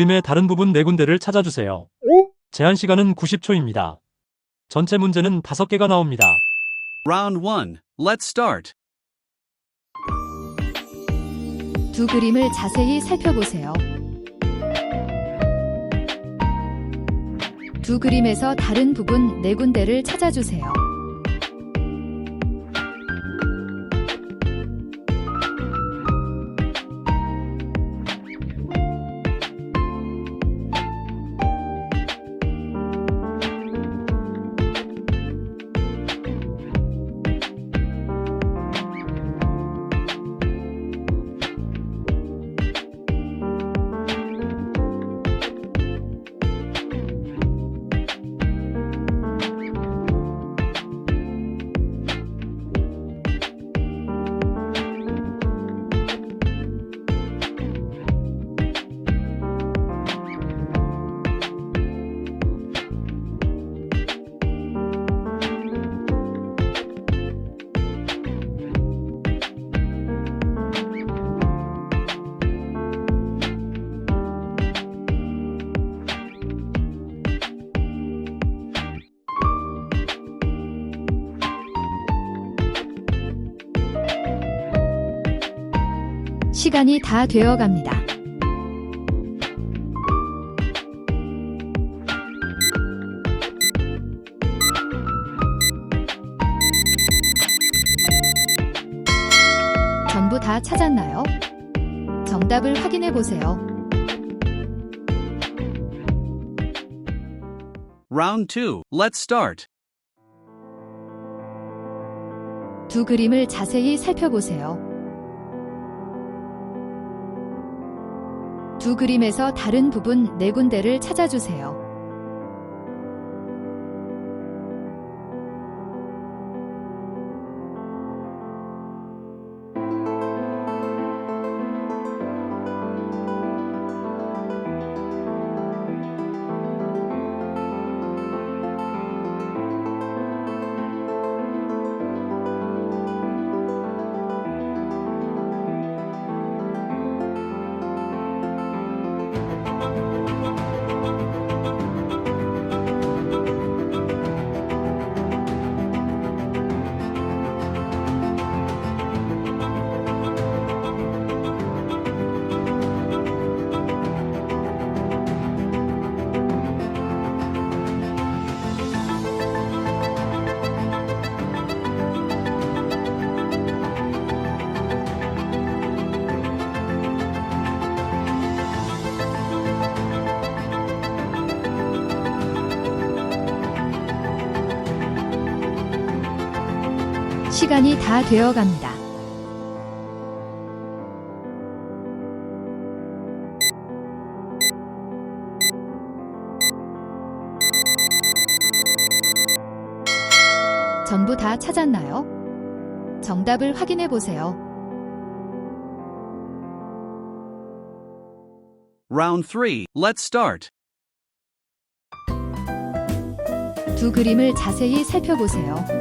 그림의 다른 부분 네 군데를 찾아주세요. 제한 시간은 90초입니다. 전체 문제는 5개가 나옵니다. Round 1. Let's start. 두 그림을 자세히 살펴보세요. 두 그림에서 다른 부분 네 군데를 찾아주세요. 시간이 다 되어 갑니다. 전부 다 찾았나요? 정답을 확인해 보세요. Round 2. Let's start. 두 그림을 자세히 살펴보세요. 두 그림에서 다른 부분 네 군데를 찾아주세요. 시간이 다 되어 갑니다. 전부 다 찾았나요? 정답을 확인해 보세요. Round 3. Let's start. 두 그림을 자세히 살펴보세요.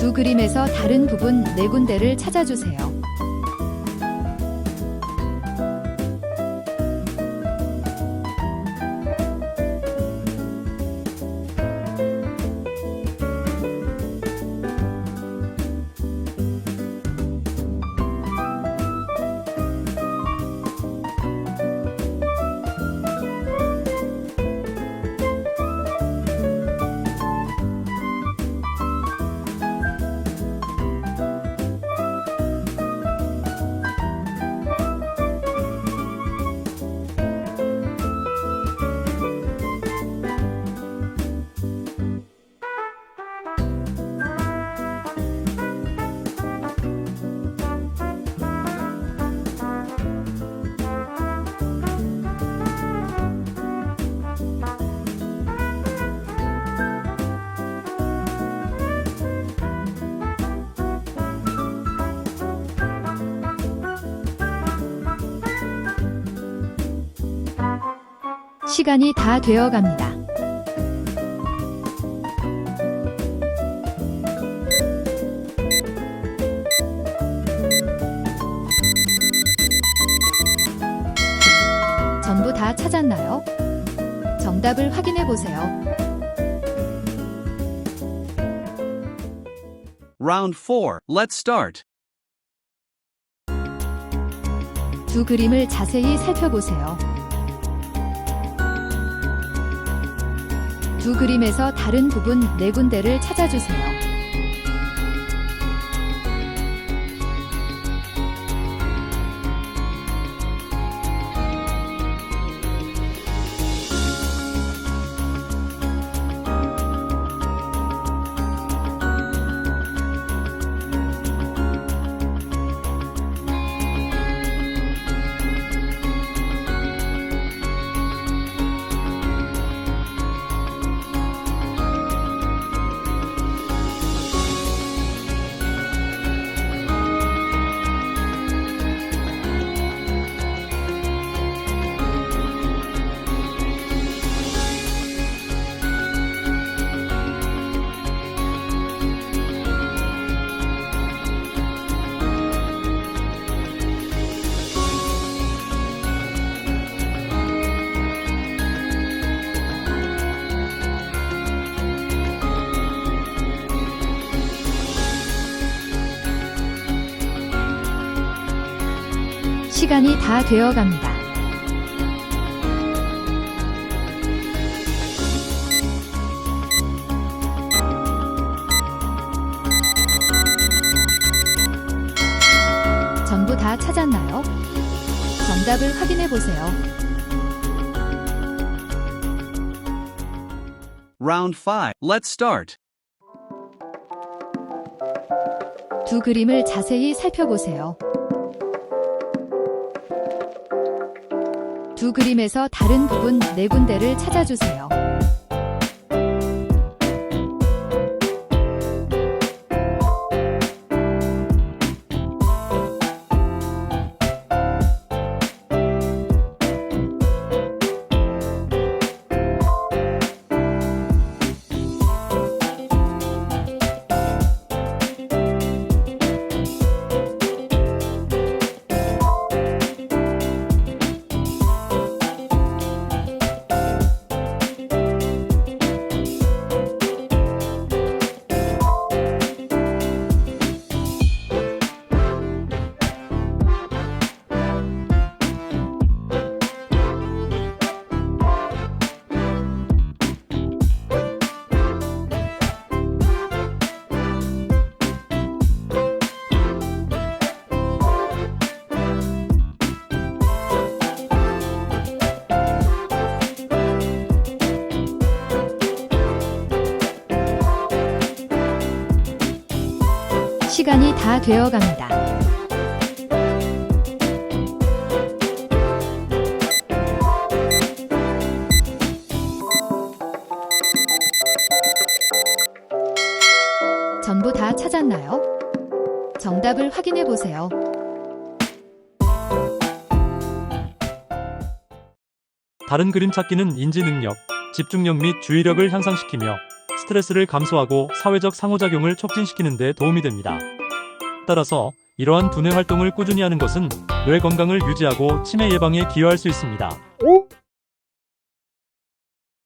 두 그림에서 다른 부분 네 군데를 찾아주세요. 시간이 다 되어 갑니다. 전부 다 찾았나요? 정답을 확인해 보세요. Round 4. Let's start. 두 그림을 자세히 살펴보세요. 두 그림에서 다른 부분 네 군데를 찾아주세요. 시간이 다 되어 갑니다. 전부 다 찾았나요? 정답을 확인해 보세요. Round 5. Let's start. 두 그림을 자세히 살펴보세요. 두 그림에서 다른 부분 네 군데를 찾아주세요. 다 되어 갑니다. 전부 다 찾았나요? 정답을 확인해 보세요. 다른 그림 찾기는 인지 능력, 집중력 및 주의력을 향상시키며 스트레스를 감소하고 사회적 상호작용을 촉진시키는 데 도움이 됩니다. 따라서 이러한 두뇌 활동을 꾸준히 하는 것은 뇌 건강을 유지하고 치매 예방에 기여할 수 있습니다.